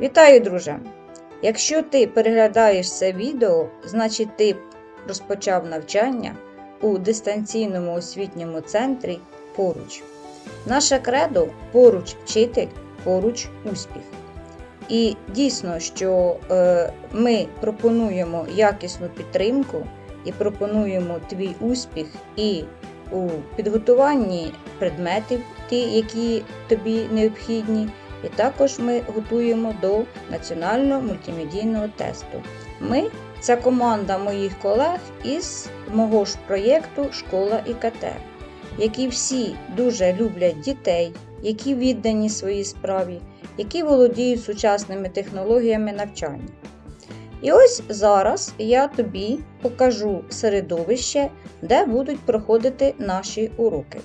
Вітаю, друже! Якщо ти переглядаєш це відео, значить ти розпочав навчання у дистанційному освітньому центрі поруч. Наше кредо поруч вчитель, поруч успіх. І дійсно, що е, ми пропонуємо якісну підтримку і пропонуємо твій успіх і у підготуванні предметів, ті, які тобі необхідні. І також ми готуємо до національного мультимедійного тесту. Ми це команда моїх колег із мого ж проєкту Школа ІКТ, які всі дуже люблять дітей, які віддані своїй справі, які володіють сучасними технологіями навчання. І ось зараз я тобі покажу середовище, де будуть проходити наші уроки.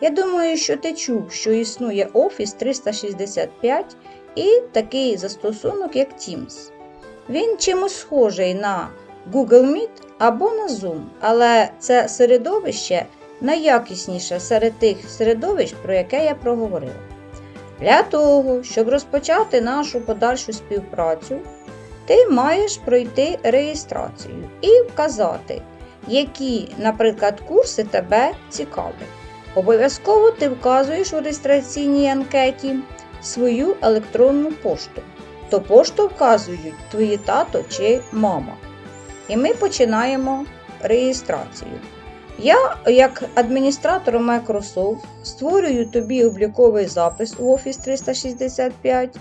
Я думаю, що ти чув, що існує Office 365 і такий застосунок, як Teams. Він чимось схожий на Google Meet або на Zoom, але це середовище найякісніше серед тих середовищ, про яке я проговорила. Для того, щоб розпочати нашу подальшу співпрацю, ти маєш пройти реєстрацію і вказати, які, наприклад, курси тебе цікавлять. Обов'язково ти вказуєш у реєстраційній анкеті свою електронну пошту. То пошту вказують твої тато чи мама. І ми починаємо реєстрацію. Я, як адміністратор Microsoft, створюю тобі обліковий запис у Office 365,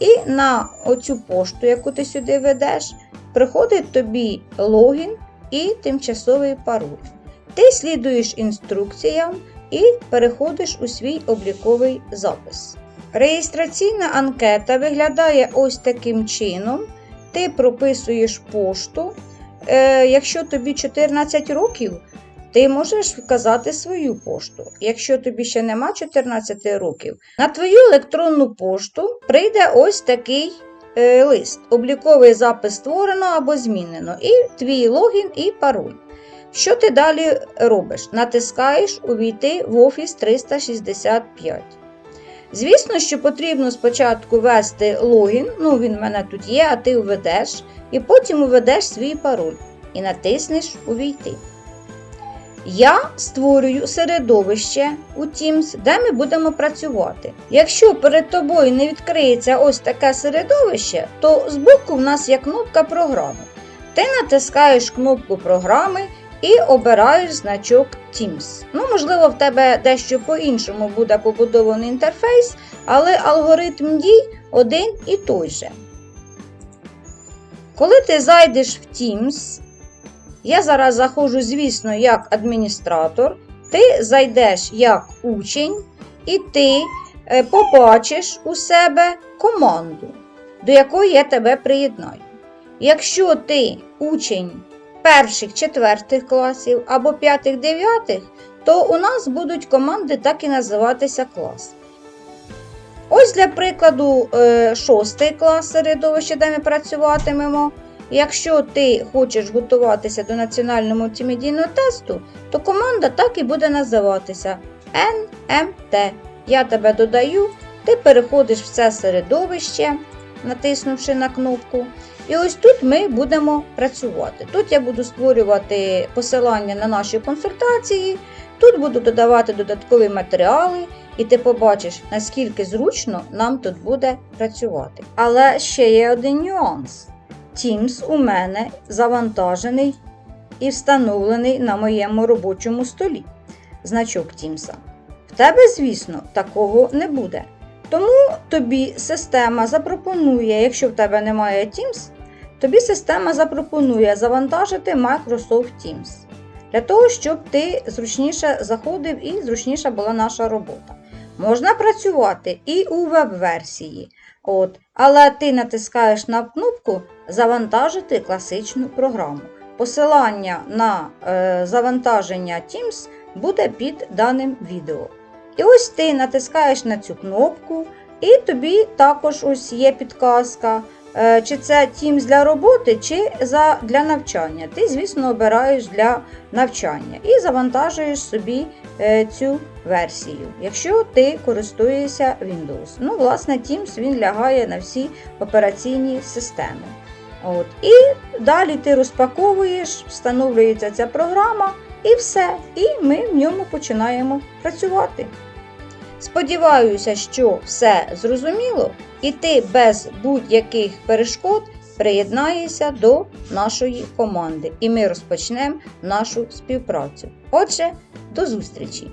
і на оцю пошту, яку ти сюди ведеш, приходить тобі логін і тимчасовий пароль. Ти слідуєш інструкціям і переходиш у свій обліковий запис. Реєстраційна анкета виглядає ось таким чином. Ти прописуєш пошту. Е, якщо тобі 14 років, ти можеш вказати свою пошту. Якщо тобі ще нема 14 років, на твою електронну пошту прийде ось такий е, лист. Обліковий запис створено або змінено, і твій логін і пароль. Що ти далі робиш? Натискаєш Увійти в Office 365. Звісно, що потрібно спочатку ввести логін, ну він в мене тут є, а ти введеш, і потім уведеш свій пароль і натиснеш Увійти. Я створюю середовище у Teams, де ми будемо працювати. Якщо перед тобою не відкриється ось таке середовище, то збоку в нас є кнопка програми. Ти натискаєш кнопку програми і обираєш значок Teams. Ну, можливо, в тебе дещо по-іншому буде побудований інтерфейс, але алгоритм дій один і той же. Коли ти зайдеш в Teams, я зараз заходжу, звісно, як адміністратор, ти зайдеш як учень, і ти е, побачиш у себе команду, до якої я тебе приєднаю. Якщо ти учень перших, четвертих класів або п'ятих, дев'ятих, то у нас будуть команди так і називатися клас. Ось для прикладу, е, шостий клас середовище, де ми працюватимемо. Якщо ти хочеш готуватися до національного мультимедійного тесту, то команда так і буде називатися NMT. Я тебе додаю, ти переходиш в це середовище, натиснувши на кнопку. І ось тут ми будемо працювати. Тут я буду створювати посилання на наші консультації, тут буду додавати додаткові матеріали, і ти побачиш, наскільки зручно нам тут буде працювати. Але ще є один нюанс. Teams у мене завантажений і встановлений на моєму робочому столі. Значок Teams. В тебе, звісно, такого не буде. Тому тобі система запропонує, якщо в тебе немає Teams, тобі система запропонує завантажити Microsoft Teams. Для того, щоб ти зручніше заходив і зручніша була наша робота. Можна працювати і у веб-версії. От, Але ти натискаєш на кнопку Завантажити класичну програму. Посилання на е, завантаження Teams буде під даним відео. І ось ти натискаєш на цю кнопку, і тобі також ось є підказка. Е, чи це Teams для роботи, чи для навчання. Ти, звісно, обираєш для навчання і завантажуєш собі е, цю версію, якщо ти користуєшся Windows. Ну, власне, Teams він лягає на всі операційні системи. От. І далі ти розпаковуєш, встановлюється ця програма, і все. І ми в ньому починаємо працювати. Сподіваюся, що все зрозуміло, і ти без будь-яких перешкод приєднаєшся до нашої команди, і ми розпочнемо нашу співпрацю. Отже, до зустрічі!